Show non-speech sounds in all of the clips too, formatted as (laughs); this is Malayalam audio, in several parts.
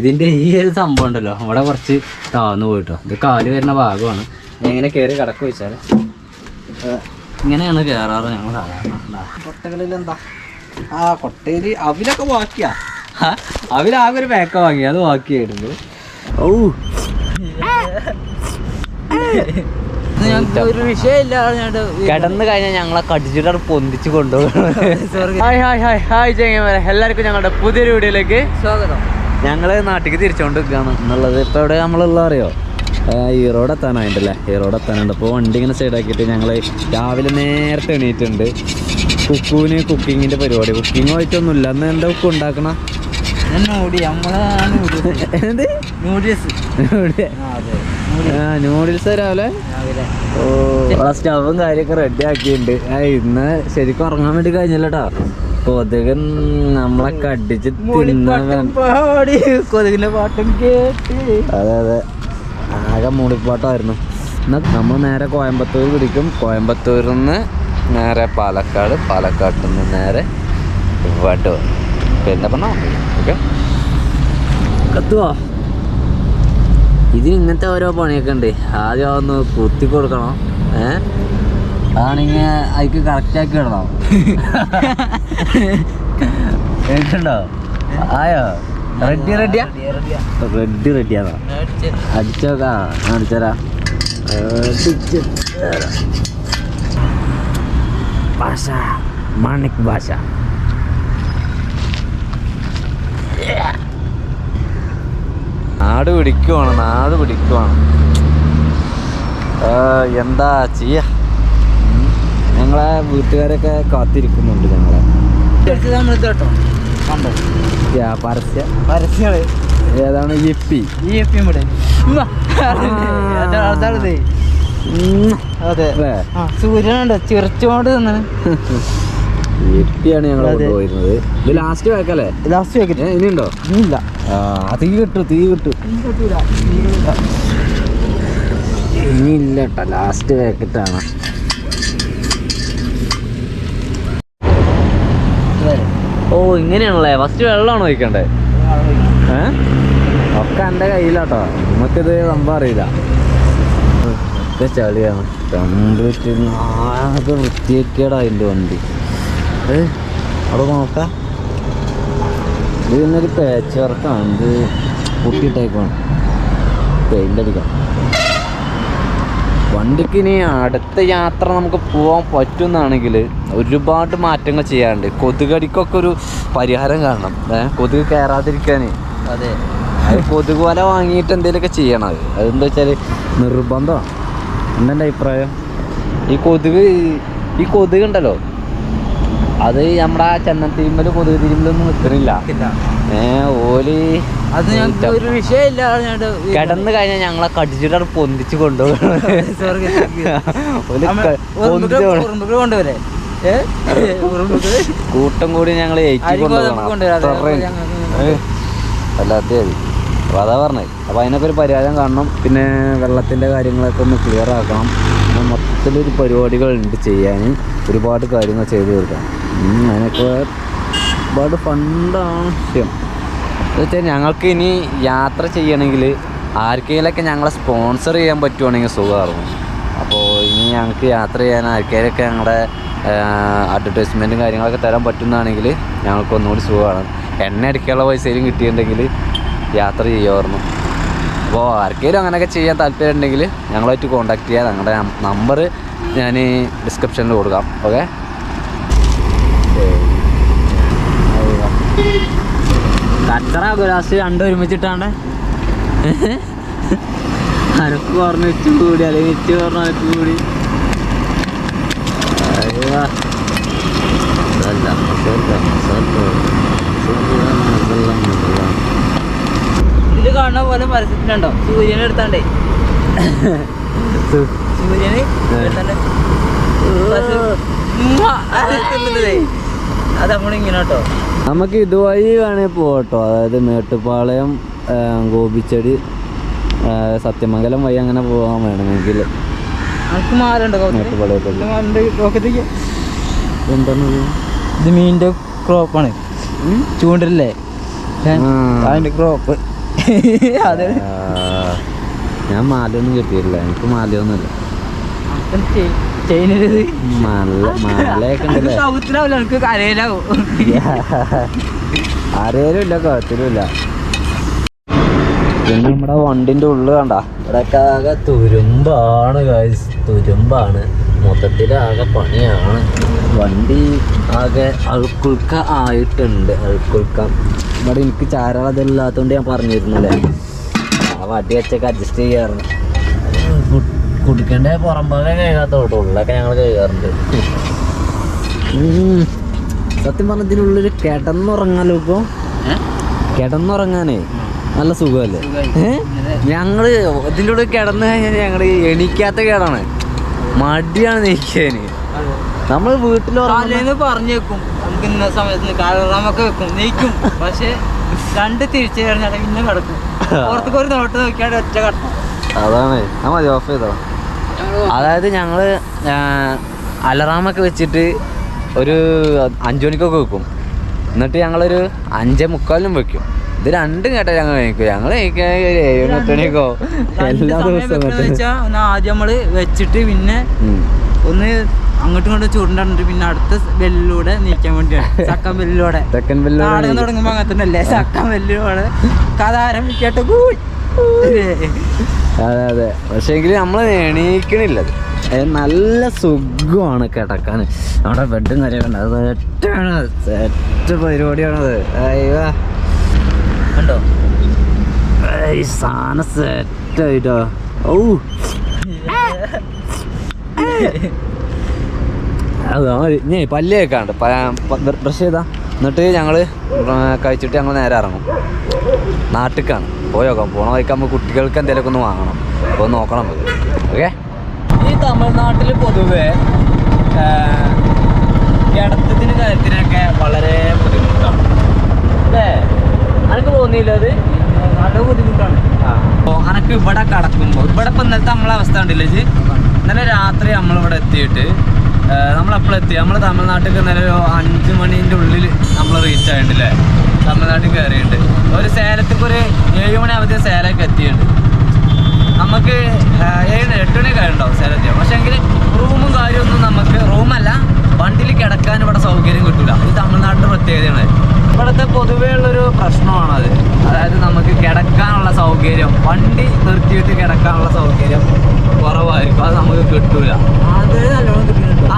ഇതിന്റെ ഈ ഒരു സംഭവം ഉണ്ടല്ലോ. ഇവിടെ കുറച്ച് താഴ്ന്നു പോയിട്ടോ. ഇത് കാൽ വരുന്ന ഭാഗമാണ്. എങ്ങനെ കയറി കിടക്കുക വെച്ചാൽ ഇങ്ങനെയാണ് കയറാറ് ഞങ്ങൾ സാധാരണ. കൊട്ടകളിൽ എന്താ ആ കൊട്ടയിൽ അവിലൊക്കെ ബാക്കിയാ അവിലാകെ ഒരു പേക്ക വാങ്ങി. അത് ബാക്കിയായിരുന്നു ഓ ഒരു വിഷയമില്ല കിടന്നു കഴിഞ്ഞാൽ ഞങ്ങളെ കടിച്ചിട്ട് പൊന്തിച്ച് കൊണ്ടുപോകണം. (laughs) ഹായ് ഹായ് ഹായ് ഹായ് ചെങ്ങന്മാരെ. എല്ലാവർക്കും ഞങ്ങളുടെ പുതിയൊരു വീഡിയോയിലേക്ക് സ്വാഗതം. ഞങ്ങൾ നാട്ടിലേക്ക് തിരിച്ചുകൊണ്ട് നിൽക്കുകയാണ് എന്നുള്ളത് ഇപ്പോൾ എവിടെ നമ്മളുള്ള അറിയോ? ഈറോഡ് എത്താനായിട്ടല്ലേ? ഈറോഡ് എത്താനുണ്ട്. അപ്പോൾ വണ്ടി ഇങ്ങനെ സൈഡാക്കിയിട്ട് ഞങ്ങൾ രാവിലെ നേരത്തെ എണീറ്റുണ്ട്. കുക്കുവിന് കുക്കിങ്ങിന്റെ പരിപാടി. കുക്കിംഗ് ആയിട്ടൊന്നുമില്ല. അന്ന് എന്താ കുക്ക് ഉണ്ടാക്കണ? നൂഡിൽസ് രാവിലെ? ഓ സ്റ്റവും കാര്യമൊക്കെ റെഡി ആക്കിയിട്ടുണ്ട്. ഇന്ന് ശരിക്കും ഉറങ്ങാൻ വേണ്ടി കഴിഞ്ഞല്ലോ കൊതുകൻ നമ്മളെ കടിച്ച് തിന്നാടി പാടി. കൊതുകിന്റെ പാട്ടും കേട്ട്. അതെ അതെ. ആകെ മൂളിപ്പാട്ടായിരുന്നു. എന്നാൽ നമ്മൾ നേരെ കോയമ്പത്തൂർ പിടിക്കും കോയമ്പത്തൂരിൽ നിന്ന് നേരെ പാലക്കാട് പാലക്കാട്ടിൽ നിന്ന് നേരെ വട്ടു എന്താ പറഞ്ഞാൽ ഓക്കെ? കത്തുവാ? ഇതിന് ഇങ്ങനത്തെ ഓരോ പണിയൊക്കെ ഉണ്ട്. ആദ്യം ഒന്ന് കുത്തി കൊടുക്കണം. ഏ? അതാണെങ്കിൽ അതിക്ക് കറക്റ്റാക്കി ഇടണം? കേട്ടിട്ടുണ്ടോ? ആയോ? റെഡി റെഡിയാ റെഡി റെഡിയാണോ അടിച്ചോക്കാ അടിച്ചരാ. ഭാഷ മാണിക് ഭാഷ. നാട് പിടിക്കുവാണ് നാട് പിടിക്കുവാണ്. എന്താ ചെയ്യ. ഞങ്ങളെ വീട്ടുകാരൊക്കെ കാത്തിരിക്കുന്നുണ്ട് ഞങ്ങളെ. കേട്ടോ. കണ്ടോ? പരസ്യ. ഏതാണ്? ഇവിടെ അതെ സൂര്യനുണ്ട്. ചിറച്ചോണ്ട് തിന്നാണ് ഞങ്ങൾ അതെ. കൊണ്ടുപോയിരുന്നത്. ഇത് ലാസ്റ്റ് വെക്കല്ലേ? ലാസ്റ്റ് ഇനിയുണ്ടോ ഇല്ല. ആ തീ കിട്ടു തീ കിട്ടു. കേട്ടോ ലാസ്റ്റ് പാക്കറ്റാണ് ഓ ഇങ്ങനെയാണല്ലേ? ഫസ്റ്റ് വെള്ളമാണോ ഒഴിക്കണ്ടേ? ഏ? ഒക്കെ എന്റെ കയ്യിലാട്ടോ. നമുക്കിത് സംഭവം അറിയില്ല. ഒക്കെ ചളിയാണ്. കംപ്ലീറ്റ് ആകെ വൃത്തിയൊക്കെയാടാ അതിന്റെ വണ്ടി. ഏ? അവിടെ നോക്കാം. ഇത് പിന്നൊരു പേച്ച് വർക്കാണ് ഇത് പൊട്ടിയിട്ടേക്കാണ് പെയിന്റ് അടിക്കാം. വണ്ടിക്ക് ഇനി അടുത്ത യാത്ര നമുക്ക് പോകാൻ പറ്റുമെന്നാണെങ്കിൽ ഒരുപാട് മാറ്റങ്ങൾ ചെയ്യാറുണ്ട് കൊതുകടിക്കൊക്കെ ഒരു പരിഹാരം കാണണം. ഏഹ് കൊതുക് കയറാതിരിക്കാൻ അതെ. കൊതുക് വല വാങ്ങിയിട്ട് എന്തെങ്കിലുമൊക്കെ ചെയ്യണം അത്. അതെന്താ വെച്ചാൽ നിർബന്ധമാണ് എന്നെ അഭിപ്രായം? ഈ കൊതുക് ഈ കൊതുക് ഉണ്ടല്ലോ. അത് നമ്മുടെ ആ ചന്നത്തിരിമ്പൽ കൊതുക് തിരുമ്പലൊന്നും നിൽക്കണില്ല ഏ ഓൽ അത് ഒരു വിഷയമില്ല. കിടന്ന് കഴിഞ്ഞാൽ ഞങ്ങളെ കടിച്ചിട്ട് പൊന്തിച്ച് കൊണ്ടുപോകും (laughs) ഓൽ ക- പൊന്തിച്ച് കൊണ്ട് കൊണ്ടുവരെ. കൂട്ടം കൂടി ഞങ്ങൾ വല്ലാത്ത മതി അപ്പോൾ അതാ പറഞ്ഞത്. അപ്പോൾ അതിനൊക്കെ ഒരു പരിഹാരം കാണണം. പിന്നെ വെള്ളത്തിന്റെ കാര്യങ്ങളൊക്കെ ഒന്ന് ക്ലിയർ ആക്കണം. പിന്നെ മൊത്തത്തിലൊരു പരിപാടികളുണ്ട് ചെയ്യാൻ ഒരുപാട് കാര്യങ്ങൾ ചെയ്തു തീർക്കാം അതിനൊക്കെ ഒരുപാട് ഫണ്ടാണ് എന്ന് വെച്ചാൽ ഞങ്ങൾക്ക് ഇനി യാത്ര ചെയ്യണമെങ്കിൽ ആർക്കെങ്കിലൊക്കെ ഞങ്ങളെ സ്പോൺസർ ചെയ്യാൻ പറ്റുവാണെങ്കിൽ സുഖമായിരുന്നു. അപ്പോൾ ഇനി ഞങ്ങൾക്ക് യാത്ര ചെയ്യാൻ ആർക്കെങ്കിലൊക്കെ ഞങ്ങളുടെ അഡ്വർടൈസ്മെന്റും കാര്യങ്ങളൊക്കെ തരാൻ പറ്റുന്നതാണെങ്കിൽ ഞങ്ങൾക്ക് ഒന്നുകൂടി സുഖമാണ്. എണ്ണ അടിക്കാനുള്ള പൈസയിലും കിട്ടിയിട്ടുണ്ടെങ്കിൽ യാത്ര ചെയ്യുമായിരുന്നു. അപ്പോൾ ആർക്കെങ്കിലും അങ്ങനെയൊക്കെ ചെയ്യാൻ താല്പര്യം ഉണ്ടെങ്കിൽ ഞങ്ങളായിട്ട് കോൺടാക്ട് ചെയ്യാം. ഞങ്ങളുടെ നമ്പർ ഞാൻ ഡിസ്ക്രിപ്ഷനിൽ കൊടുക്കാം. ഓക്കെ കച്ചറ ഗ്ലാസ് രണ്ടും ഒരുമിച്ചിട്ടാണ്ട്. (laughs) അനക്ക് പറഞ്ഞു ഇച്ചു കൂടി അല്ലെങ്കിൽ വെച്ച് പറഞ്ഞു അനക്ക് കൂടി. അതല്ല, അതല്ല. അതല്ല, അതല്ല. ഇതിൽ കാണുന്ന പോലെ പരസ്യത്തിലുണ്ടോ? സൂര്യനെ എടുത്താണ്ടേ. സൂര്യനെ അത് നമ്മളിങ്ങനെ കേട്ടോ നമുക്ക് ഇതുവഴി വേണേൽ പോകട്ടോ അതായത് മേട്ടുപാളയം ഗോപിച്ചെടി ഗോപിച്ചടി സത്യമംഗലം വഴി അങ്ങനെ പോകാൻ വേണമെങ്കിൽ. ഇത്? മീനിന്റെ ക്രോപ്പാണ്. ചൂണ്ടല്ലേ. അതിന്റെ ക്രോപ്പ്. അതെ. ഞാൻ മാലയൊന്നും കിട്ടിയില്ല എനിക്ക് മാലയൊന്നുമില്ല. (laughs) ആരേലും ഇല്ല കുഴത്തിലുമില്ല പിന്നെ നമ്മുടെ വണ്ടിന്റെ ഉള്ളിൽ കണ്ട. ഇവിടെ ആകെ തുരുമ്പാണ് guys. തുരുമ്പാണ്. മൊത്തത്തിൽ ആകെ പണിയാണ്. വണ്ടി ആകെ അഴുക്കുൾക്ക ആയിട്ടുണ്ട്. അഴുക്കുൾക്ക. ഇവിടെ എനിക്ക് ചാരളതില്ലാത്തതുകൊണ്ട് ഞാൻ പറഞ്ഞിരുന്നില്ലേ? ആ വടി വെച്ചൊക്കെ അഡ്ജസ്റ്റ് ചെയ്യാറുണ്ട് കുടിക്കേണ്ട പുറമ്പാകെ കഴുകാത്തോട്ടോ. ഉള്ളൊക്കെ ഞങ്ങൾ കഴുകാറുണ്ട്. സത്യം പറഞ്ഞ ഇതിനുള്ളിൽ കിടന്നുറങ്ങാലോ ഇപ്പോൾ കിടന്നുറങ്ങാനേ നല്ല സുഖമല്ലേ? ഞങ്ങൾ ഞങ്ങൾ ഇതിന്റെ ഉള്ളിൽ കിടന്നു കഴിഞ്ഞാൽ ഞങ്ങൾ എണീക്കാത്ത കേടാണ്. മടിയാണ് നീക്കാന് നമ്മൾ വീട്ടിൽ വെക്കും നമുക്ക് ഇന്ന സമയത്ത് കാലറാമൊക്കെ വെക്കും. നീക്കും. പക്ഷെ രണ്ട് തിരിച്ചു കഴിഞ്ഞാൽ പിന്നെ കിടക്കും. പുറത്തേക്ക് ഒരു നോട്ട് നോക്കിയാൽ ഒറ്റ കിടക്കും അതാണ്. ആ മതി ഓഫ് ചെയ്തോ? അതായത് ഞങ്ങൾ അലറാമൊക്കെ വെച്ചിട്ട് ഒരു അഞ്ചു മണിക്കൊക്കെ വെക്കും. എന്നിട്ട് ഞങ്ങളൊരു അഞ്ചേ മുക്കാലിനും വെക്കും. ഇത് രണ്ടും കേട്ടാ ഞങ്ങൾ കഴിക്കും ഞങ്ങൾ. രണ്ട് എല്ലാ ദിവസവും ആദ്യം നമ്മൾ വെച്ചിട്ട് പിന്നെ. ഒന്ന് അങ്ങോട്ടും ഇങ്ങോട്ടും ചുരുണ്ടിട്ട് പിന്നെ അടുത്ത ബെല്ലിലൂടെ നീക്കാൻ വേണ്ടിയാണ്. ചക്കം ബെല്ലിലൂടെ. തെക്കൻ ബെല്ലിലൂടെ നാടകം തുടങ്ങുമ്പോ അങ്ങനെ തന്നെ അല്ലേ? ബെല്ലിലൂടെ. കഥ ആരംഭിക്കട്ടെ അതെ അതെ. പക്ഷേ എങ്കിൽ നമ്മൾ എണീക്കണില്ല. നല്ല സുഖമാണ് കിടക്കാൻ നമ്മുടെ ബെഡ് ഉണ്ട് അത് ഏറ്റവും സെറ്റ് പരിപാടിയാണത്. അയ്യോ. ഈ സാധനം സെറ്റായിട്ടോ അതാ ഞാൻ പല്ലേക്കാണ്ട് ബ്രഷ് ചെയ്താ. എന്നിട്ട് ഞങ്ങൾ കഴിച്ചിട്ട് ഞങ്ങൾ നേരെ ഇറങ്ങും. നാട്ടിക്കാണ്. പോയോക്കാം പോണ വഴിക്ക് നമ്മൾ കുട്ടികൾക്ക് എന്തെങ്കിലുമൊക്കെ ഒന്ന് വാങ്ങണം. അപ്പോൾ നോക്കണം ഓക്കെ? ഈ തമിഴ്നാട്ടിൽ പൊതുവെ കിടത്തത്തിന് കാര്യത്തിനൊക്കെ വളരെ ബുദ്ധിമുട്ടാണ്. അല്ലേ? അനക്ക് തോന്നിയില്ല അത്? നല്ല ബുദ്ധിമുട്ടാണ്. അപ്പോ അനക്ക് ഇവിടെ കടക്കുമ്പോൾ ഇവിടെ ഇപ്പം ഇന്നലത്തെ നമ്മളെ അവസ്ഥ ഉണ്ടല്ലേ ചേച്ചി ഇന്നലെ രാത്രി നമ്മളിവിടെ എത്തിയിട്ട് നമ്മളെപ്പോഴെത്തി നമ്മൾ തമിഴ്നാട്ടിൽ ഇന്നലെ ഒരു അഞ്ച് മണീന്റെ ഉള്ളിൽ നമ്മൾ റീച്ച് ആയിട്ടില്ലേ തമിഴ്നാട്ടിൽ കയറിയിട്ടുണ്ട് ഒരു സേലത്തേക്ക് ഒരു ഏഴ് മണി അവധി സേലൊക്കെ എത്തിയിട്ടുണ്ട്. നമുക്ക് ഏഴ് എട്ട് മണി കഴിയുണ്ടാവും സേലത്തിൽ പക്ഷേ എങ്കിൽ റൂമും കാര്യമൊന്നും നമുക്ക് റൂമല്ല വണ്ടിയിൽ കിടക്കാൻ ഇവിടെ സൗകര്യം കിട്ടില്ല ഇത് തമിഴ്നാട്ടിന്റെ പ്രത്യേകതയാണ്. ഇവിടുത്തെ പൊതുവേ ഉള്ളൊരു പ്രശ്നമാണത് അതായത് നമുക്ക് കിടക്കാനുള്ള സൗകര്യം വണ്ടി നിർത്തിയിട്ട് കിടക്കാനുള്ള സൗകര്യം കുറവായിരിക്കും. അത് നമുക്ക് കിട്ടൂല.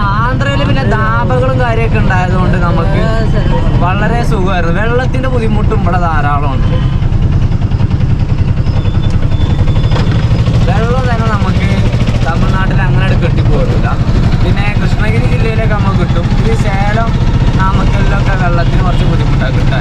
ആന്ധ്രയിൽ പിന്നെ ധാബകളും കാര്യമൊക്കെ ഉണ്ടായതുകൊണ്ട് നമുക്ക് വളരെ സുഖമായിരുന്നു. വെള്ളത്തിന്റെ ബുദ്ധിമുട്ടും ഇവിടെ ധാരാളമുണ്ട്. വെള്ളം തന്നെ നമുക്ക് തമിഴ്നാട്ടിൽ അങ്ങനെ കിട്ടിപ്പോകില്ല പിന്നെ കൃഷ്ണഗിരി ജില്ലയിലൊക്കെ നമുക്ക് കിട്ടും. ഇത് സേലം ഒക്കെ വെള്ളത്തിന് കുറച്ച് ബുദ്ധിമുട്ടാണ്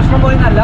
ഭക്ഷണം പോയിന്നല്ല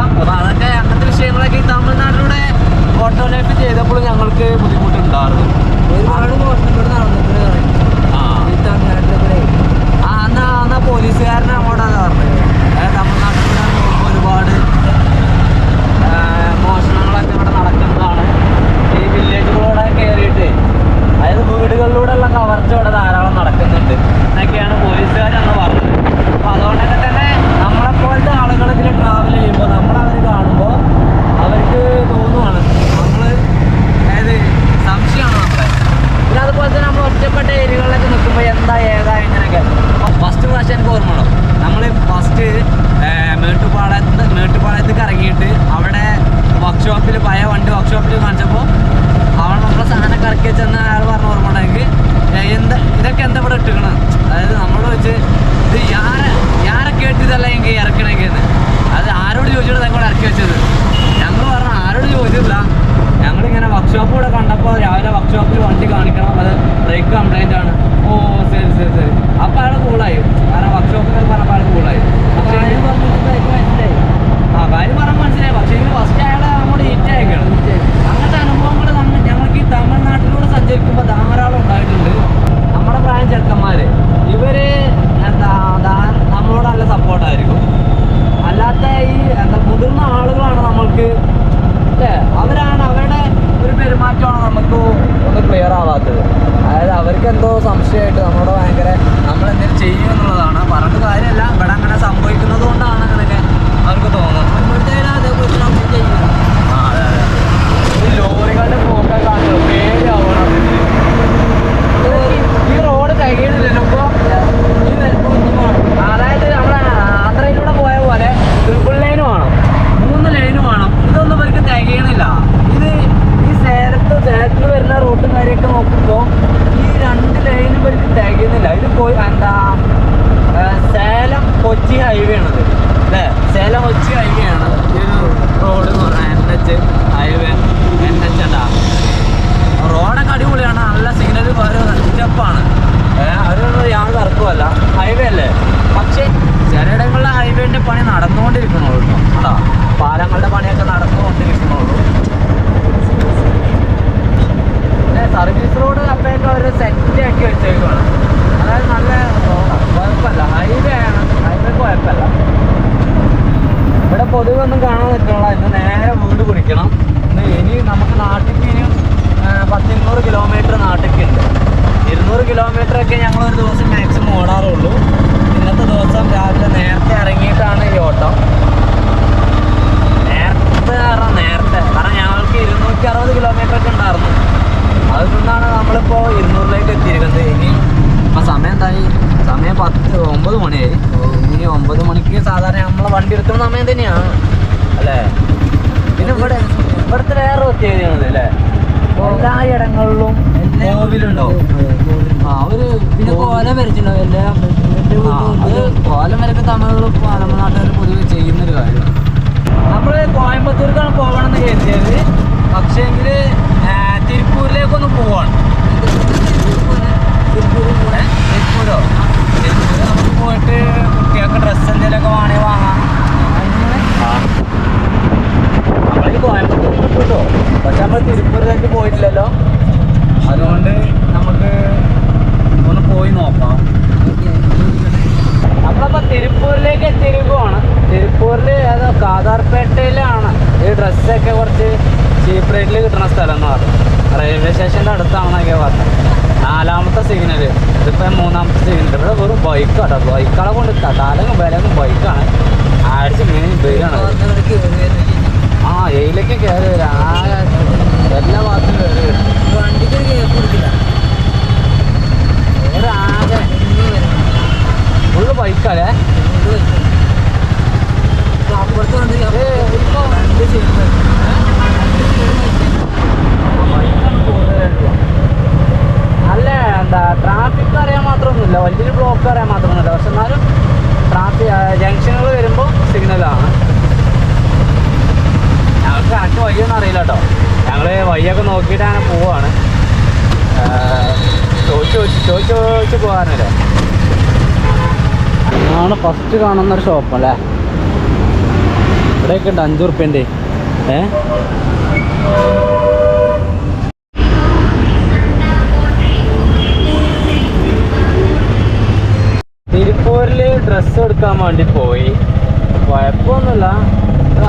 ചെയ്യും എന്നുള്ളതാണ്. പറഞ്ഞിട്ട് കാര്യമല്ല. ഇവിടെ അങ്ങനെ സംഭവിക്കുന്നത് കൊണ്ടാണ് അങ്ങനെയൊക്കെ അവർക്ക് തോന്നുന്നത് ആ, അതെ, അതെ. ഈ ലോറികളുടെ പോക്കെ കാണുന്നത് പേടിയാവണം ഈ റോഡ് തികയണില്ലല്ലോ ഇപ്പൊ ഈ നിരപ്പ് കുഞ്ഞുമാണ്. അതായത് നമ്മുടെ ആന്ധ്രയിലൂടെ പോയ പോലെ ട്രിപ്പിൾ ലൈനും വേണം മൂന്ന് ലൈനും വേണം ഇതൊന്നും ഇവർക്ക് തികയണില്ല ഇത് ഈ സേലത്ത് സേലത്തിൽ വരുന്ന റൂട്ടും കാര്യമൊക്കെ നോക്കുമ്പോൾ ഈ രണ്ട് ലൈനും തികയുന്നില്ല ഇത് പോയി എന്താ സേലം കൊച്ചി ഹൈവേ ആണത്. അല്ലേ? സേലം കൊച്ചി ഹൈവേ ആണ്. റോഡ് എന്ന് പറഞ്ഞാൽ N H highway N H ഉണ്ടാ റോഡൊക്കെ അടിപൊളിയാണ്. നല്ല സിഗ്നൽ വേറെ സ്റ്റെപ്പാണ് അതിനൊന്നും യാതൊരു തർക്കമല്ല ഹൈവേ അല്ലേ? പക്ഷേ ചിലയിടങ്ങളിലെ ഹൈവേന്റെ പണി നടന്നുകൊണ്ടിരിക്കണുള്ളൂ കേട്ടോ. പാലങ്ങളുടെ പണിയൊക്കെ നടന്നുകൊണ്ടിരിക്കണുള്ളൂ സർവീസ് റോഡ് അപ്പോഴൊക്കെ അവർ സെറ്റ് ആക്കി വെച്ചേക്കുവാണ്. അതായത് നല്ല കുഴപ്പമില്ല ഹൈവേ ആണ് ഹൈവേ കുഴപ്പമില്ല ഇവിടെ പൊതുവെ ഒന്നും കാണാൻ പറ്റില്ല ഇന്ന് നേരെ വീട് പിടിക്കണം. ഇന്ന് ഇനി നമുക്ക് നാട്ടിലേക്ക് ഇനിയും പത്തിരുന്നൂറ് കിലോമീറ്റർ നാട്ടിലേക്ക് ഉണ്ട്. ഇരുന്നൂറ് കിലോമീറ്റർ ഒക്കെ ഞങ്ങൾ ഒരു ദിവസം മാക്സിമം ഓടാറുള്ളൂ. ഇന്നത്തെ ദിവസം രാവിലെ നേരത്തെ ഇറങ്ങിയിട്ടാണ് ഈ ഓട്ടം. നേരത്തെ പറഞ്ഞാൽ നേരത്തെ. കാരണം ഞങ്ങൾക്ക് ഇരുന്നൂറ്റി അറുപത് കിലോമീറ്റർ ഒക്കെ ഉണ്ടായിരുന്നു. അതിൽ നിന്നാണ് നമ്മളിപ്പോൾ ഇരുന്നൂറിലേക്ക് എത്തിയിരിക്കുന്നത്. ഇനി ഇപ്പം സമയം എന്തായി? സമയം പത്ത് ഒമ്പത് മണിയായി. ഇനി ഒമ്പത് മണിക്ക് സാധാരണ നമ്മളെ വണ്ടി എടുക്കുന്ന സമയം തന്നെയാണ്. അല്ലേ? പിന്നെ ഇവിടെ ഇവിടുത്തെ വേറെ പ്രത്യേകതയാണ് അല്ലേ? എല്ലാ ഇടങ്ങളിലും കോവിലുണ്ടാവും ആ ഒരു പിന്നെ കോല വരച്ചിട്ടുണ്ടാവും. എല്ലാ കോലം വരൊക്കെ തമിഴിൽ തമിഴ്നാട്ടുകാർ പൊതുവെ ചെയ്യുന്നൊരു കാര്യമാണ് നമ്മൾ കോയമ്പത്തൂർക്കാണ് പോകണമെന്ന് കരുതിയത്. പക്ഷേ എങ്കിൽ തിരുപ്പൂരിലേക്കൊന്ന് പോവാണ്. തിരുപ്പൂരോ തിരുപ്പൂര് നമുക്ക് പോയിട്ട് കുട്ടികൾക്ക് ഡ്രസ്സ് എന്തെങ്കിലുമൊക്കെ വേണമെങ്കിൽ വാങ്ങാം. നമ്മൾ ഈ കോയമ്പത്തൂർ കിട്ടുമല്ലോ പക്ഷെ നമ്മൾ തിരുപ്പൂരിലേക്ക് പോയിട്ടില്ലല്ലോ. അതുകൊണ്ട് നമുക്ക് ഒന്ന് പോയി നോക്കാം. നമ്മളപ്പോ തിരുപ്പൂരിലേക്ക് എത്തിയിരിക്കുവാണ്. തിരുപ്പൂരിൽ ഏതോ കാതാർപേട്ടയിലാണ് ഈ ഡ്രസ്സൊക്കെ കുറച്ച് ചീപ്പ് റേറ്റിൽ കിട്ടുന്ന സ്ഥലം എന്ന് പറഞ്ഞു റെയിൽവേ സ്റ്റേഷന്റെ അടുത്താണെന്നൊക്കെ പറഞ്ഞത്. നാലാമത്തെ സിഗ്നൽ ഇതിപ്പോൾ മൂന്നാമത്തെ സിഗ്നൽ ഇവിടെ വെറും ബൈക്കാട്ടോ ബൈക്കുകളെ കൊണ്ട് കാലം വിലക്കും ബൈക്കാണ് അടിച്ച് മെയിൻ ബൈക്കാണ് ആ എയിലേക്ക് കയറി വരും ആകെ എല്ലാ ഭാഗത്തും കയറി വരും വണ്ടിക്ക് ഒരു കൊടുക്കില്ല ഒരു ആകെ ഫുള്ള് ബൈക്കല്ലേ അപ്പുറത്ത് വണ്ടി ഏ, രണ്ട് ചെയ്യുന്നത് ബൈക്കാണ് കൂടുതലായിട്ടുള്ളത്. എന്താ ട്രാഫിക് അറിയാൻ മാത്രമൊന്നുമില്ല. വലിയൊരു ബ്ലോക്ക് അറിയാൻ മാത്രമൊന്നുമില്ല. പക്ഷെ എന്നാലും ട്രാഫിക് ജംഗ്ഷനുകൾ വരുമ്പോൾ സിഗ്നലാണ് ഞങ്ങൾക്ക് കറക്റ്റ് വഴിയൊന്നും അറിയില്ല കേട്ടോ ഞങ്ങൾ വഴിയൊക്കെ നോക്കിയിട്ട് അങ്ങനെ പോവാണ്. ചോദിച്ചു ചോദിച്ചു ചോദിച്ച് പോകാനല്ലേ? ആണ് ഫസ്റ്റ് കാണുന്ന ഒരു ഷോപ്പ് അല്ലേ? ഇവിടെയൊക്കെ ഉണ്ട് അഞ്ചു റുപ്യന്റെ ഏ? ഡ്രസ്സ് എടുക്കാൻ വേണ്ടി പോയി. കുഴപ്പമൊന്നുമില്ല.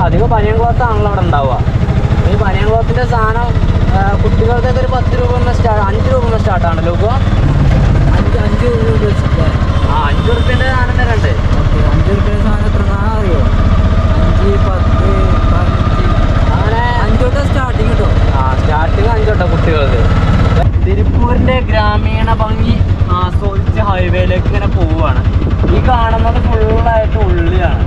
അധികം പനിയൻ ക്ലോത്ത് ആണല്ലോ അവിടെ ഉണ്ടാവുക. ഈ പനിയൻ ക്ലോത്തിന്റെ സാധനം കുട്ടികളുടെ കുട്ടികൾക്കൊക്കെ ഒരു പത്ത് രൂപ സ്റ്റാർട്ട് അഞ്ച് രൂപ സ്റ്റാർട്ടാണല്ലോ ഇപ്പോൾ അഞ്ച് അഞ്ച് രൂപ ആ അഞ്ച് റുപ്യന്റെ സാധനം തന്നെ ഉണ്ട്. അഞ്ച് രൂപ സാധനം എത്ര അറിയോ? അഞ്ച് പത്ത് അങ്ങനെ അഞ്ചോട്ടാണ് സ്റ്റാർട്ടിങ് കിട്ടും. ആ സ്റ്റാർട്ടിങ് അഞ്ചോട്ടാണ് കുട്ടികൾക്ക്. തിരുപ്പൂരിന്റെ ഗ്രാമീണ ഭംഗി ആസ്വദിച്ച് ഹൈവേയിലേക്ക് ഇങ്ങനെ പോവുകയാണ്. ഈ കാണുന്നത് ഫുള്ളായിട്ട് ഉള്ളിയാണ്.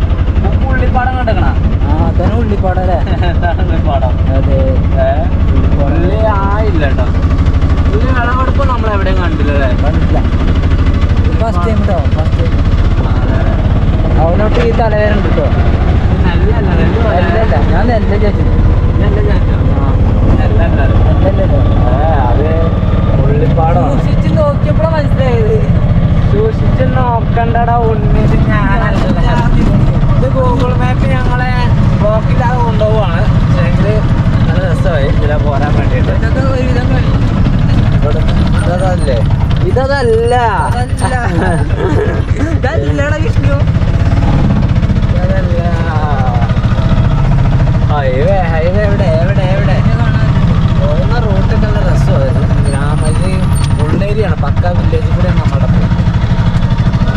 ഉള്ളിപ്പാടം കണ്ടെക്കണ ആ അതന്നെ ഉള്ളിപ്പാടല്ലേ (laughs) ഉള്ളിപ്പാടം. അതെ ഏ ഉള്ളി ആയില്ല കേട്ടോ ഉള്ളി വിളവെടുപ്പ് നമ്മൾ എവിടെയും കണ്ടില്ലല്ലേ കണ്ടിട്ടില്ല ഫസ്റ്റ് ടൈം കേട്ടോ ഫസ്റ്റ് ടൈം അവനോട്ട് ഈ തലവേദന കേട്ടോ നെല്ലല്ല നെല്ല് അല്ലല്ല ഞാൻ നെല്ല ചേച്ചി നെല്ല ചേച്ചോ നെല്ലല്ല നെല്ല ഇതല്ല ഇതല്ലടാ വിഷ്ണു അതല്ല ഹൈവേ ഹൈവേ എവിടെ എവിടെ എവിടെ പോകുന്ന റൂട്ടൊക്കെ നല്ല രസമായിരുന്നു ഗ്രാമ ഇത് ഉള്ളേരിയാണ് പക്ക വില്ലേജ് കൂടെയാണ് നമ്മുടെ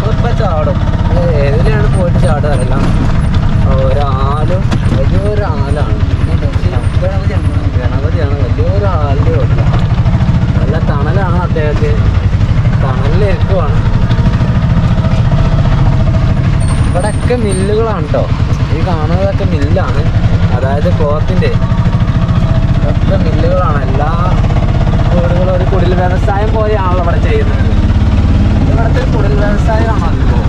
ഇപ്പൊ ചാടും ഇത് ഏതിലാണ് പോയിട്ട് ചാടുക അറിയില്ല ഒരാലും വലിയൊരു ആലാണ് ഗണപതിയാണ് വലിയൊരു ആലിന്റെ ചോട്ടില നല്ല തണലാണ് അദ്ദേഹത്തെ തണലിലിരിക്കുവാണ് ഇവിടെയൊക്കെ മില്ലുകളാണ് കേട്ടോ ഈ കാണുന്നതൊക്കെ മില്ലാണ് അതായത് ക്ലോത്തിന്റെ ഒക്കെ മില്ലുകളാണ് എല്ലാ വീടുകളും ഒരു കുടിൽ വ്യവസായം പോലെയാണല്ലോ ഇവിടെ ചെയ്യുന്നത് ഇത് ഇവിടുത്തെ ഒരു കുടിൽ വ്യവസായമാണോ അതിപ്പോൾ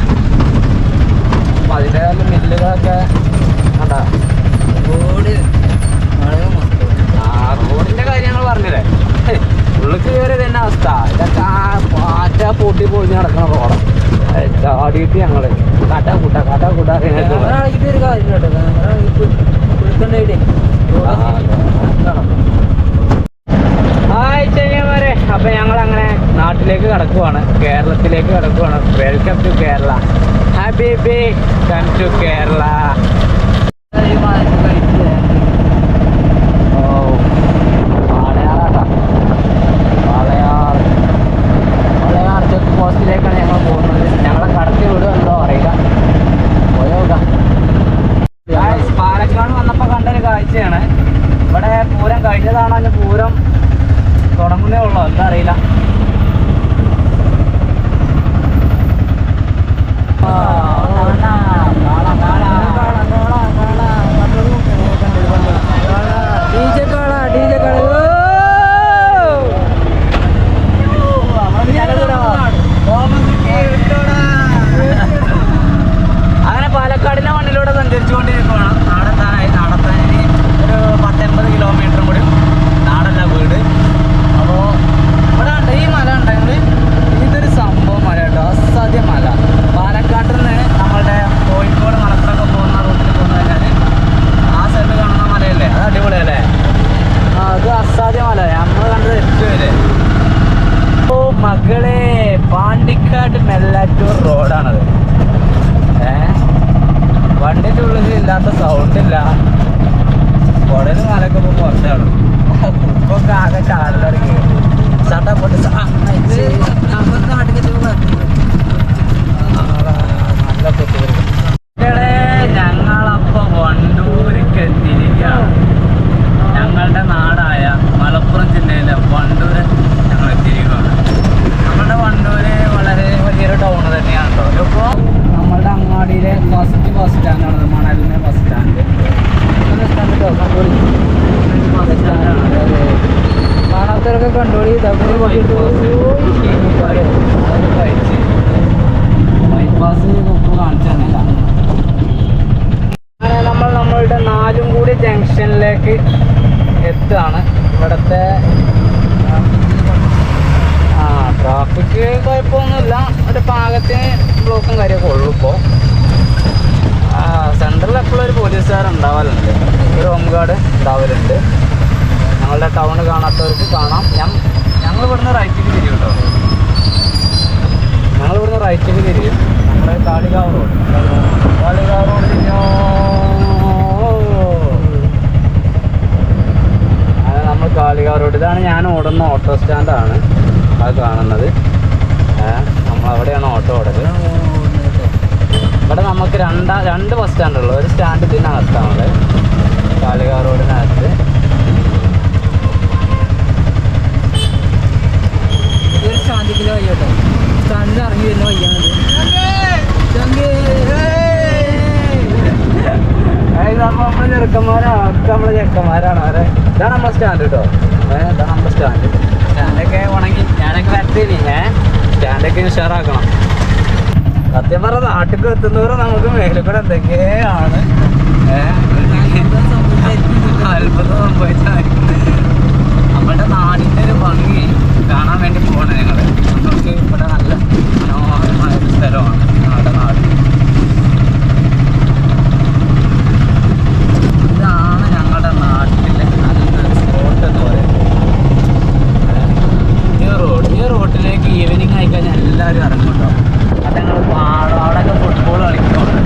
അപ്പം അതിന്റെ മില്ലുകളൊക്കെ കണ്ടാ റോഡ് വളരെ മൊത്തം ആ റോഡിന്റെ കാര്യം ഞങ്ങൾ പറഞ്ഞില്ലേ ഹേയ്, ഉള്ളിക്ക് കയറി തന്നെ അവസ്ഥ ഇതൊക്കെ ആ പാറ്റ പൂട്ടി പൊളിഞ്ഞ് നടക്കണ റോഡാണ് ഏയ്, ചാടിയിട്ട് ഞങ്ങൾ കാട്ടാ കൂട്ടാ കാട്ടാ കൂട്ടാ ക്യാമറ ഒരു കാര്യം കേട്ടോ കുളിക്കണ്ടേ ഹായ് ചെങ്ങന്മാരെ. അപ്പൊ ഞങ്ങൾ അങ്ങനെ നാട്ടിലേക്ക് കടക്കുവാണ്. കേരളത്തിലേക്ക് കടക്കുവാണ്. Welcome to Kerala happy become to Kerala town കാണാത്തവർക്ക് കാണാം. ഞാൻ ഞങ്ങൾ ഇവിടുന്ന് റൈറ്റിൽ തിരിയും കേട്ടോ ഞങ്ങൾ ഇവിടുന്ന് റൈറ്റിൽ തിരിയും. നമ്മുടെ കാളികാവ് റോഡ് കാളികാവ് റോഡ് നമ്മൾ കാളികാവ് റോഡ് ഇതാണ് ഞാൻ ഓടുന്ന ഓട്ടോ സ്റ്റാൻഡാണ് അത് കാണുന്നത്. നമ്മൾ അവിടെയാണ് ഓട്ടോ ഓടൽ. ഇവിടെ നമുക്ക് രണ്ടാ രണ്ട് ബസ് സ്റ്റാൻഡുള്ളൂ ഒരു സ്റ്റാൻഡ് ഇതിനകത്താണുള്ളത് കാളികാവ് റോഡിനകത്ത് ഇതൊരു വയ്യോട്ടോ സ്റ്റാൻഡിൽ ഇറങ്ങി വരുന്ന വഴിയാണിത് നമ്മളെ ചെറുക്കന്മാരാണ് നമ്മളെ ചെക്കന്മാരാണ് അവരെ ഇതാണ് നമ്മളെ സ്റ്റാൻഡ് കേട്ടോ ഏഹ് ഇതാണ് നമ്മളെ സ്റ്റാൻഡ്. സ്റ്റാൻഡൊക്കെ ഉണങ്ങി ഞാനൊക്കെ വരത്തില്ലേ ഏഹ് സ്റ്റാൻഡൊക്കെ ഉഷാറാക്കണം. സത്യം പറഞ്ഞ നാട്ടിൽ എത്തുന്നവരെ നമുക്ക് മേലെ കൂടെ എന്തൊക്കെയാണ് അത്ഭുതം സംഭവിച്ചായിരിക്കും. നമ്മുടെ നാടിന്റെ ഒരു ഭംഗി. കാണാൻ വേണ്ടി പോകണം ഞങ്ങൾ നമുക്ക് ഇവിടെ നല്ല മനോഹരമായ ഒരു സ്ഥലമാണ് ഞങ്ങളുടെ നാട്. ഇതാണ് ഞങ്ങളുടെ നാട്ടിലെ നല്ലൊരു സ്പോട്ട് എന്ന് പറയുന്നത്. ഈ റോഡ് ഈ റോഡിലേക്ക് ഈവനിങ് ആയി കഴിഞ്ഞാൽ എല്ലാവരും ഇറങ്ങുന്നുണ്ടോ അത് ഞങ്ങൾ പാടാടൊക്കെ ഫുട്ബോൾ കളിക്കുന്നുണ്ട്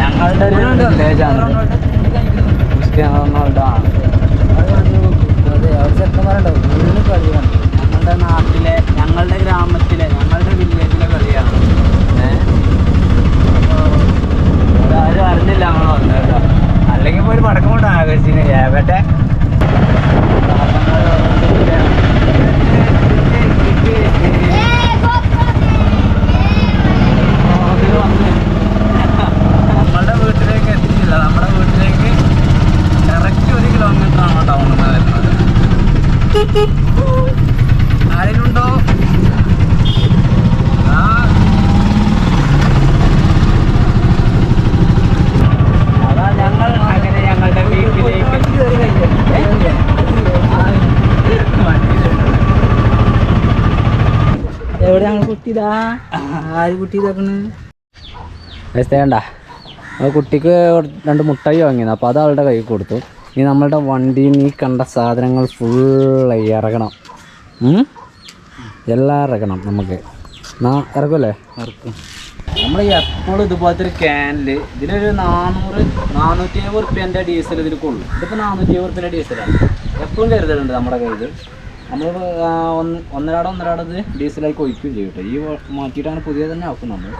ഞങ്ങളുടെ ഒരു വില്ലേജാണ് ക്രിസ്ത്യാനോ റൊണാൾഡോ ആണ്. ഞങ്ങളുടെ നാട്ടിലെ ഞങ്ങളുടെ ഗ്രാമത്തിൽ കുട്ടി വേണ്ട ആ കുട്ടിക്ക് രണ്ട് മുട്ടായി വാങ്ങിയത് അപ്പോൾ അത് അവളുടെ കയ്യിൽ കൊടുത്തു. ഇനി നമ്മളുടെ വണ്ടിയിൽ ഈ കണ്ട സാധനങ്ങൾ ഫുള്ള് ഇറങ്ങണം? എല്ലാം ഇറങ്ങണം നമുക്ക്. നാ ഇറക്കുമല്ലേ നമ്മൾ എപ്പോഴും ഇതുപോലത്തെ ഒരു ക്യാനിൽ ഇതിനൊരു നാനൂറ് നാനൂറ്റി അമ്പത് റുപ്യന്റെ ഡീസൽ ഇതിൽ കൊള്ളും ഇതിപ്പോൾ നാനൂറ്റി അമ്പത് റുപ്യന്റെ ഡീസലാണ് എപ്പോഴും കരുതലുണ്ട് നമ്മുടെ കയ്യിൽ നമ്മൾ ഒന്നരാടം ഒന്നരാടം ഇത് ഡീസലായി ഒഴിക്കുകയും ചെയ്യും കേട്ടോ. ഈ മാറ്റിയിട്ടാണ് പുതിയ തന്നെ ആക്കും നമ്മൾ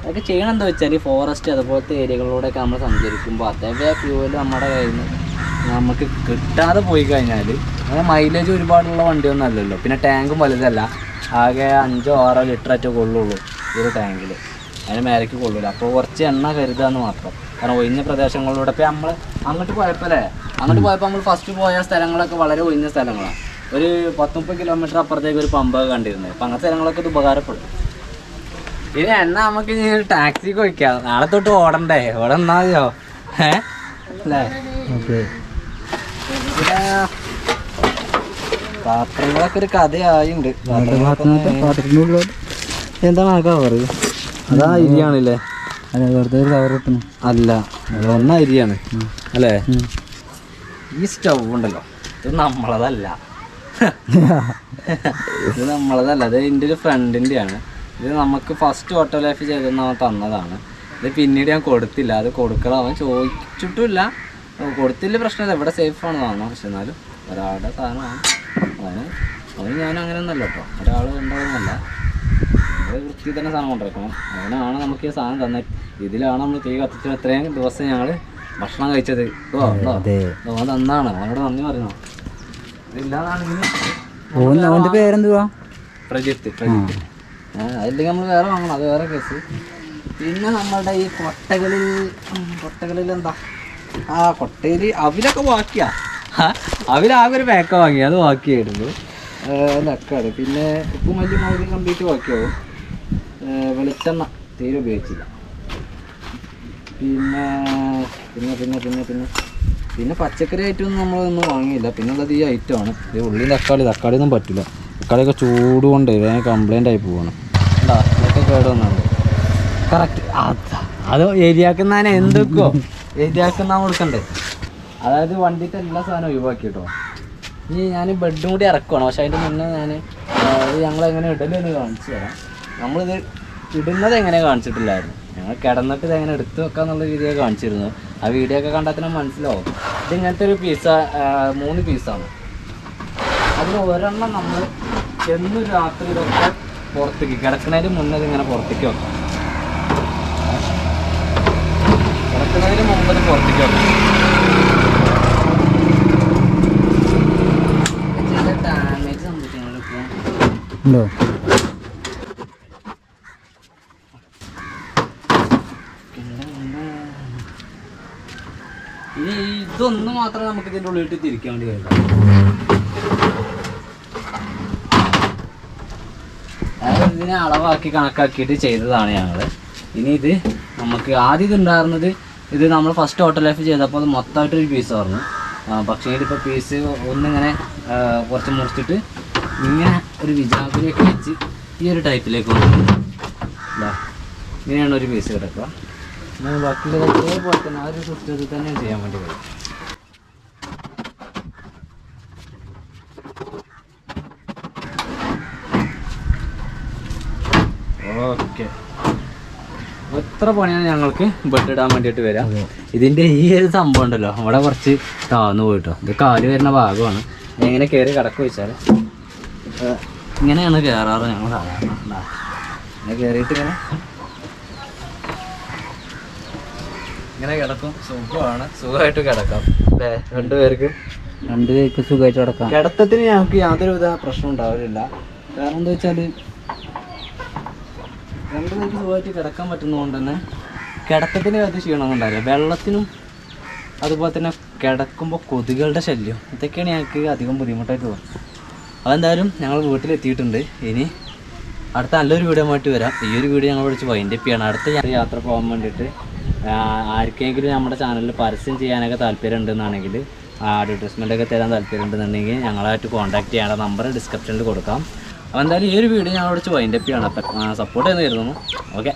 അതൊക്കെ ചെയ്യണം എന്താ വെച്ചാൽ ഫോറസ്റ്റ് അതുപോലത്തെ ഏരിയകളിലൂടെയൊക്കെ നമ്മൾ സഞ്ചരിക്കുമ്പോൾ അതേ ഫ്യൂവൽ നമ്മുടെ കയ്യിൽ നിന്ന് നമുക്ക് കിട്ടാതെ പോയി കഴിഞ്ഞാൽ അങ്ങനെ മൈലേജ് ഒരുപാടുള്ള വണ്ടിയൊന്നും അല്ലല്ലോ. പിന്നെ ടാങ്കും വലുതല്ല. ആകെ അഞ്ചോ ആറോ ലിറ്റർ ആറ്റോ കൊള്ളുള്ളൂ ഈ ഒരു ടാങ്കിൽ അതിന് മേലേക്ക് കൊള്ളില്ല അപ്പോൾ കുറച്ച് എണ്ണ കരുതാന്ന് മാത്രം. കാരണം ഒഴിഞ്ഞ പ്രദേശങ്ങളിലൂടെ ഇപ്പോൾ നമ്മൾ അങ്ങോട്ട് പോയപ്പോഴേ അങ്ങോട്ട് പോയപ്പോൾ നമ്മൾ ഫസ്റ്റ് പോയ സ്ഥലങ്ങളൊക്കെ വളരെ ഒഴിഞ്ഞ സ്ഥലങ്ങളാണ് ഒരു പത്ത് മുപ്പത് കിലോമീറ്റർ അപ്പുറത്തേക്ക് ഒരു പമ്പ് കണ്ടിരുന്നത് അപ്പം അങ്ങനത്തെ സ്ഥലങ്ങളൊക്കെ ഇത് ഉപകാരപ്പെടും. ഇനി എണ്ണ നമുക്ക് ഇനി ടാക്സിക്ക് വയ്ക്കാം നാളെ തൊട്ട് ഓടണ്ടേ? ഇവിടെ എന്നാ മതിയോ? അല്ലേ? പാത്രങ്ങളൊക്കെ ഒരു കഥയായിണ്ട്. എന്താണ് ആ കവറ് അതാ അരിയാണല്ലേ? അല്ല വെറുതെ ഒരു കവർ അല്ല ഒന്ന് അരിയാണ്. അല്ലേ? ഈ സ്റ്റൗ ഉണ്ടല്ലോ ഇത് നമ്മളതല്ല. ഇത് നമ്മളതല്ല അത് എന്റെ ഒരു ഫ്രണ്ടിന്റെ ആണ് ഇത് നമുക്ക് ഫസ്റ്റ് ഓട്ടോഗ്രാഫി ചെയ്തെന്ന് അവൻ തന്നതാണ്. ഇത് പിന്നീട് ഞാൻ കൊടുത്തില്ല. അത് കൊടുക്കണം. അവൻ ചോദിച്ചിട്ടില്ല കൊടുത്തില്ല പ്രശ്നമില്ല. ഇവിടെ ആണ് വാങ്ങാം പക്ഷെ എന്നാലും ഒരാളുടെ സാധനമാണ്. അവന് അവന് ഞാൻ അങ്ങനെ ഒന്നല്ല കേട്ടോ ഒരാൾ ഉണ്ടാവുന്നല്ല വൃത്തി തന്നെ സാധനം കൊണ്ടിരിക്കണം അവനാണ് നമുക്ക് ഈ സാധനം തന്നെ ഇതിലാണ് നമ്മൾ തീ കത്തിച്ചത്. ഇത്രയും ദിവസം ഞങ്ങൾ ഭക്ഷണം കഴിച്ചത്. ഓ അവൻ തന്നാണ്. അവനോട് നന്ദി പറയണോ ഓൻ പേരെന്തുവാ? പ്രജിത്ത് പ്രജിത്ത് ആ, നമ്മൾ വേറെ വാങ്ങണം അത് വേറെ കേസ് പിന്നെ നമ്മളുടെ ഈ കൊട്ടകളിൽ കൊട്ടകളിൽ എന്താ? ആ കൊട്ടയിൽ അവിലൊക്കെ ബാക്കിയാ. ആ, അവിലാകെ ഒരു പാക്ക വാങ്ങി അത് ബാക്കിയായിരുന്നു. ലക്കാണ് പിന്നെ ഉപ്പും മല്ലി മുളക് കംപ്ലീറ്റ് ബാക്കിയാവും. വെളിച്ചെണ്ണ തീരെ ഉപയോഗിച്ചില്ല. പിന്നെ പിന്നെ പിന്നെ പിന്നെ പിന്നെ. പിന്നെ പച്ചക്കറി ഐറ്റമൊന്നും നമ്മളൊന്നും വാങ്ങിയില്ല. പിന്നെ ഉള്ളത് ഈ ഐറ്റമാണ് ഇത് ഉള്ളി തക്കാളി തക്കാളി ഒന്നും പറ്റില്ല തക്കാളിയൊക്കെ ചൂട് കൊണ്ട് വേഗം കംപ്ലൈന്റ് ആയി പോവാണ്. ഇതൊക്കെ കേട് കറക്റ്റ് അത് ഏരിയാക്കുന്നതിനെ എന്തൊക്കെയോ ഏരിയാക്കുന്ന കൊടുക്കണ്ടേ? അതായത് വണ്ടിത്തെ എല്ലാ സാധനവും ഒഴിവാക്കി കേട്ടോ. ഇനി ഞാൻ ബെഡും കൂടി ഇറക്കുവാണ്. പക്ഷെ അതിന്റെ മുന്നേ ഞാൻ ഞങ്ങളെങ്ങനെ ഇടലെന്ന് കാണിച്ചു തരാം. നമ്മളിത് ഇടുന്നത് എങ്ങനെ കാണിച്ചിട്ടില്ലായിരുന്നു. ഞങ്ങൾ കിടന്നിട്ട് ഇത് എങ്ങനെ എടുത്തു വെക്കാന്നുള്ള രീതിയെ കാണിച്ചിരുന്നു ആ വീഡിയോ ഒക്കെ കണ്ടാൽ തന്നെ മനസ്സിലാവും. ഇതിങ്ങനത്തെ ഒരു പീസ മൂന്ന് പീസാണ് അതിൽ ഒരെണ്ണം നമ്മൾ എന്നും രാത്രി ഇതൊക്കെ പുറത്തേക്ക് കിടക്കുന്നതിന് മുന്നേ ഇതിങ്ങനെ പുറത്തേക്ക് വെക്കാം. കിടക്കുന്നതിന് മുമ്പ് ഇത് പുറത്തേക്ക് വെക്കാം. ഡാമേജ് സംഭവിക്കുന്നുണ്ട് ഇപ്പോൾ ഉണ്ടോ ഇനി ഇതൊന്ന് മാത്രമേ നമുക്ക് ഇതിന്റെ ഉള്ളിലിട്ട് തിരിക്കാൻ വേണ്ടി കഴിയുള്ളൂ ഇതിനെ അളവാക്കി കണക്കാക്കിയിട്ട് ചെയ്തതാണ് ഞങ്ങൾ ഇനി ഇത് നമുക്ക് ആദ്യം ഇതുണ്ടായിരുന്നത് ഇത് നമ്മൾ ഫസ്റ്റ് ഓട്ടോ ലൈഫ് ചെയ്തപ്പോൾ അത് മൊത്തമായിട്ടൊരു പീസ് പറഞ്ഞു പക്ഷേ ഇതിപ്പോൾ പീസ് ഒന്നിങ്ങനെ കുറച്ച് മുറിച്ചിട്ട് ഇങ്ങനെ ഒരു വിജാഗുരിയൊക്കെ വെച്ച് ഈ ഒരു ടൈപ്പിലേക്ക് വന്നു ഇങ്ങനെയാണ് ഒരു പീസ് കിടക്കുക. ഇനി ബാക്കിയുള്ളത് അതേപോലെ തന്നെ ആ ഒരു സിസ്റ്റത്തിൽ തന്നെ ചെയ്യാൻ വേണ്ടി കഴിയും. ഓക്കെ. എത്ര പണിയാണ് ഞങ്ങൾക്ക് ബെഡ് ഇടാൻ വേണ്ടിയിട്ട് വരാം ഇതിന്റെ ഈ ഒരു സംഭവം ഉണ്ടല്ലോ. അവിടെ കുറച്ച് താന്നു പോയിട്ടോ. ഇത് കാൽ വരുന്ന ഭാഗമാണ്. എങ്ങനെ കയറി കിടക്കുക വെച്ചാൽ ഇങ്ങനെയാണ് കയറാറ് ഞങ്ങൾ സാധാരണ. ഇങ്ങനെ കയറിയിട്ട് ഇങ്ങനെ ഇങ്ങനെ കിടക്കും. സുഖമാണ്. സുഖമായിട്ട് കിടക്കാം. അല്ലേ? രണ്ടുപേർക്ക്? രണ്ടുപേർക്ക് സുഖമായിട്ട് കിടക്കാം. കിടത്തത്തിന് ഞങ്ങൾക്ക് യാതൊരുവിധ പ്രശ്നം ഉണ്ടാവില്ല. കാരണം എന്താ വെച്ചാൽ രണ്ടുപേർക്ക് സുഖമായിട്ട് കിടക്കാൻ പറ്റുന്നതുകൊണ്ട് തന്നെ കിടത്തത്തിന് അത് ക്ഷീണം ഉണ്ടാവില്ല. വെള്ളത്തിനും അതുപോലെ തന്നെ കിടക്കുമ്പോൾ കൊതുകുകളുടെ ശല്യം. ഇതൊക്കെയാണ് ഞങ്ങൾക്ക് അധികം ബുദ്ധിമുട്ടായിട്ട് തോന്നുന്നത്. അതെന്തായാലും ഞങ്ങൾ വീട്ടിലെത്തിയിട്ടുണ്ട്. ഇനി അടുത്ത നല്ലൊരു വീഡിയോ ആയിട്ട് വരാം. ഈ ഒരു വീഡിയോ ഞങ്ങൾ വിളിച്ച് വൈൻഡപ്പ് ചെയ്യണം. അടുത്ത യാത്ര പോകാൻ വേണ്ടിയിട്ട് ആർക്കെങ്കിലും നമ്മുടെ ചാനലിൽ പരസ്യം ചെയ്യാനൊക്കെ താല്പര്യം ഉണ്ടെന്നാണെങ്കിൽ അഡ്വർടൈസ്മെന്റ് ഒക്കെ തരാൻ താല്പര്യം ഉണ്ടെന്നുണ്ടെങ്കിൽ ഞങ്ങളായിട്ട് കോൺടാക്ട് ചെയ്യേണ്ട നമ്പർ ഡിസ്ക്രിപ്ഷനിൽ കൊടുക്കാം. അപ്പോൾ എന്തായാലും ഈ ഒരു വീഡിയോ ഞങ്ങളോട് വൈൻഡപ്പ് ചെയ്യണം സപ്പോർട്ട് ചെയ്യുന്നതായിരുന്നു ഓക്കെ